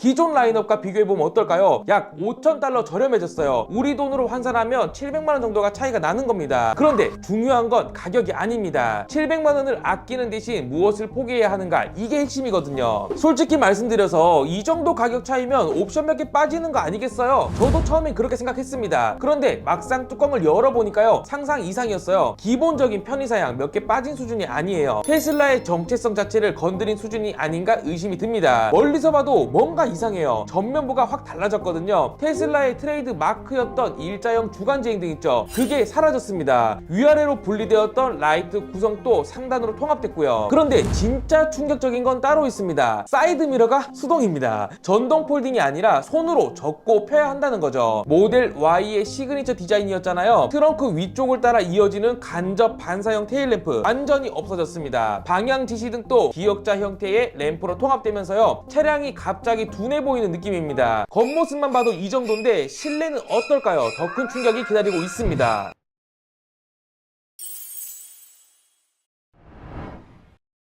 기존 라인업과 비교해보면 어떨까요? 약 5,000달러 저렴해졌어요. 우리 돈으로 환산하면 700만원 정도가 차이가 나는 겁니다. 그런데 중요한 건 가격이 아닙니다. 700만원을 아끼는 대신 무엇을 포기해야 하는가? 이게 핵심이거든요. 솔직히 말씀드려서 이 정도 가격 차이면 옵션 몇 개 빠지는 거 아니겠어요? 저도 처음엔 그렇게 생각했습니다. 그런데 막상 뚜껑을 열어보니까요. 상상 이상이었어요. 기본적인 편의사양 몇 개 빠진 수준이 아니에요. 테슬라의 정체성 자체를 건드린 수준이 아닌가 의심이 듭니다. 멀리서 봐도 뭔가 이상해요. 전면부가 확 달라졌거든요. 테슬라의 트레이드 마크였던 일자형 주간주행 등 있죠. 그게 사라졌습니다. 위아래로 분리되었던 라이트 구성도 상단으로 통합됐고요. 그런데 진짜 충격적인 건 따로 있습니다. 사이드 미러가 수동입니다. 전동 폴딩이 아니라 손으로 접고 펴야 한다는 거죠. 모델 Y의 시그니처 디자인이었잖아요. 트렁크 위쪽을 따라 이어지는 간접 반사형 테일 램프 완전히 없어졌습니다. 방향 지시 등도 기역자 형태의 램프로 통합되면서요. 차량이 갑자기 둔해 보이는 느낌입니다. 겉모습만 봐도 이 정도인데 실내는 어떨까요? 더 큰 충격이 기다리고 있습니다.